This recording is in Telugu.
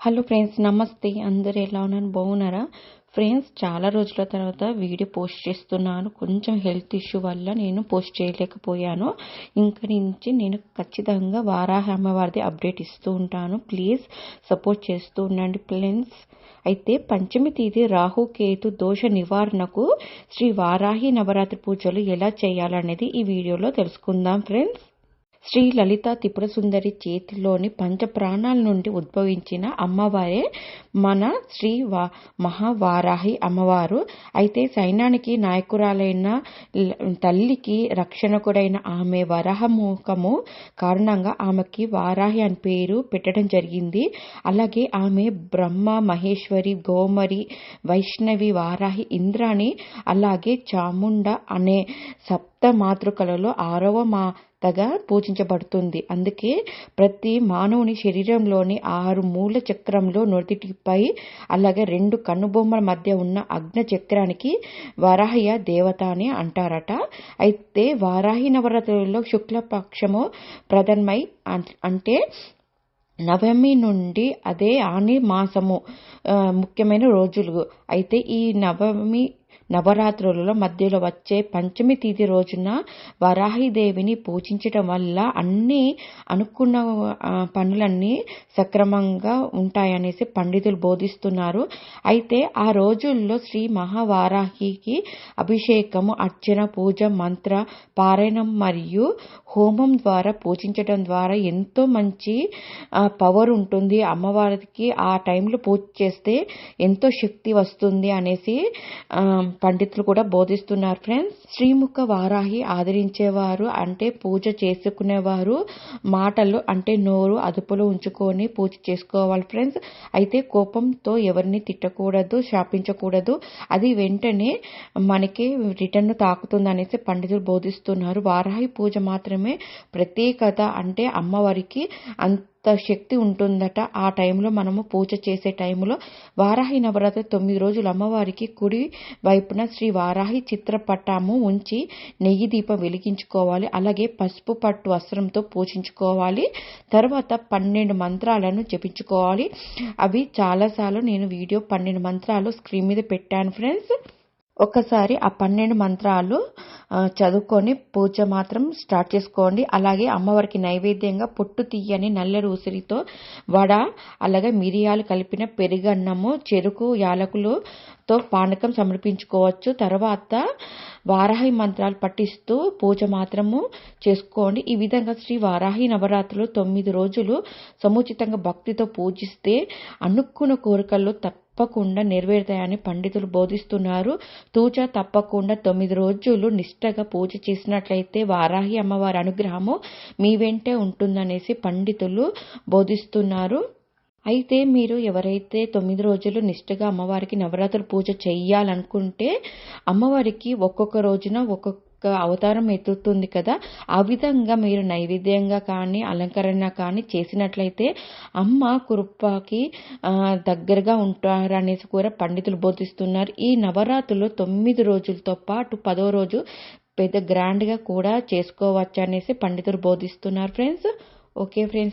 హలో ఫ్రెండ్స్ నమస్తే. అందరు ఎలా ఉన్నారు? బాగున్నారా? ఫ్రెండ్స్ చాలా రోజుల తర్వాత వీడియో పోస్ట్ చేస్తున్నాను. కొంచెం హెల్త్ ఇష్యూ వల్ల నేను పోస్ట్ చేయలేకపోయాను. ఇంక నుంచి నేను ఖచ్చితంగా వారాహ అమ్మవారిది అప్డేట్ ఇస్తూ ఉంటాను. ప్లీజ్ సపోర్ట్ చేస్తూ ఉండండి ఫ్రెండ్స్ అయితే పంచమి తేదీ రాహుకేతు దోష నివారణకు శ్రీ వారాహి నవరాత్రి పూజలు ఎలా చేయాలనేది ఈ వీడియోలో తెలుసుకుందాం ఫ్రెండ్స్ శ్రీ లలిత త్రిపుర సుందరి చేతిలోని పంచప్రాణాల నుండి ఉద్భవించిన అమ్మవారే మన శ్రీ వా మహావారాహి అమ్మవారు. అయితే సైన్యానికి నాయకురాలైన తల్లికి రక్షణకుడైన ఆమె వరహముఖము కారణంగా ఆమెకి వారాహి అని పేరు పెట్టడం జరిగింది. అలాగే ఆమె బ్రహ్మ మహేశ్వరి గోమరి వైష్ణవి వారాహి ఇంద్రాణి అలాగే చాముండ అనే సప్త మాతృకలలో ఆరవ మా తగా పూజించబడుతుంది. అందుకే ప్రతి మానవుని శరీరంలోని ఆరు మూల చక్రంలో నొదిటిపై అలాగే రెండు కన్నుబొమ్మల మధ్య ఉన్న అగ్న చక్రానికి వరాహయ దేవత అని అంటారట. అయితే వారాహి నవరాత్రులలో శుక్లపక్షము ప్రధానమై అంటే నవమి నుండి అదే ఆని మాసము ముఖ్యమైన రోజులు. అయితే ఈ నవమి నవరాత్రులలో మధ్యలో వచ్చే పంచమి తిథి రోజున వరాహిదేవిని పూజించటం వల్ల అన్నీ అనుకున్న పనులన్నీ సక్రమంగా ఉంటాయనేసి పండితులు బోధిస్తున్నారు. అయితే ఆ రోజుల్లో శ్రీ మహావారాహికి అభిషేకము అర్చన పూజ మంత్ర పారాయణం మరియు హోమం ద్వారా పూజించడం ద్వారా ఎంతో మంచి పవర్ ఉంటుంది. అమ్మవారికి ఆ టైంలో పూజ చేస్తే ఎంతో శక్తి వస్తుంది అనేసి పండితులు కూడా బోధిస్తున్నారు ఫ్రెండ్స్ శ్రీముఖ వారాహి ఆదరించేవారు అంటే పూజ చేసుకునేవారు. మాటలు అంటే నోరు అదుపులో ఉంచుకొని పూజ చేసుకోవాలి ఫ్రెండ్స్ అయితే కోపంతో ఎవరిని తిట్టకూడదు శాపించకూడదు. అది వెంటనే మనకి రిటర్న్ తాకుతుంది అనేసి పండితులు బోధిస్తున్నారు. వారాహి పూజ మాత్రమే ప్రత్యేకత అంటే అమ్మవారికి అంత శక్తి ఉంటుందట. ఆ టైంలో మనము పూజ చేసే టైంలో వారాహి నవరాత్రి తొమ్మిది రోజులు అమ్మవారికి కుడి వైపున శ్రీ వారాహి చిత్రపటము ఉంచి నెయ్యి దీపం వెలిగించుకోవాలి. అలాగే పసుపు పట్టు వస్త్రంతో పూజించుకోవాలి. తర్వాత పన్నెండు మంత్రాలను జపించుకోవాలి. అవి చాలాసార్లు నేను వీడియో పన్నెండు మంత్రాలు స్క్రీన్ మీద పెట్టాను ఫ్రెండ్స్. ఒక్కసారి ఆ పన్నెండు మంత్రాలు చదువుకొని పూజ మాత్రం స్టార్ట్ చేసుకోండి. అలాగే అమ్మవారికి నైవేద్యంగా పొట్టు తీయని నల్లరి ఉసిరితో వడ అలాగే మిరియాలు కలిపిన పెరుగన్నము చెరుకు యాలకులతో పానకం సమర్పించుకోవచ్చు. తర్వాత వారాహి మంత్రాలు పఠిస్తూ పూజ మాత్రము చేసుకోండి. ఈ విధంగా శ్రీ వారాహి నవరాత్రులు తొమ్మిది రోజులు సముచితంగా భక్తితో పూజిస్తే అనుకున్న కోరికల్లో తప్ప తప్పకుండా నెరవేరుతాయని పండితులు బోధిస్తున్నారు. తూచ తప్పకుండా తొమ్మిది రోజులు నిష్టగా పూజ చేసినట్లయితే వారాహి అమ్మవారి అనుగ్రహము మీ వెంటే ఉంటుందనేసి పండితులు బోధిస్తున్నారు. అయితే మీరు ఎవరైతే తొమ్మిది రోజులు నిష్ఠగా అమ్మవారికి నవరాత్రి పూజ చేయాలనుకుంటే అమ్మవారికి ఒక్కొక్క రోజున ఒక్కొక్క అవతారం ఎత్తుతుంది కదా ఆ విధంగా మీరు నైవేద్యంగా కానీ అలంకరణ కానీ చేసినట్లయితే అమ్మ కృపకి దగ్గరగా ఉంటారనేసి కూడా పండితులు బోధిస్తున్నారు. ఈ నవరాత్రులు తొమ్మిది రోజులతో పాటు పదో రోజు పెద్ద గ్రాండ్గా కూడా చేసుకోవచ్చు అనేసి పండితులు బోధిస్తున్నారు. Friends okay friends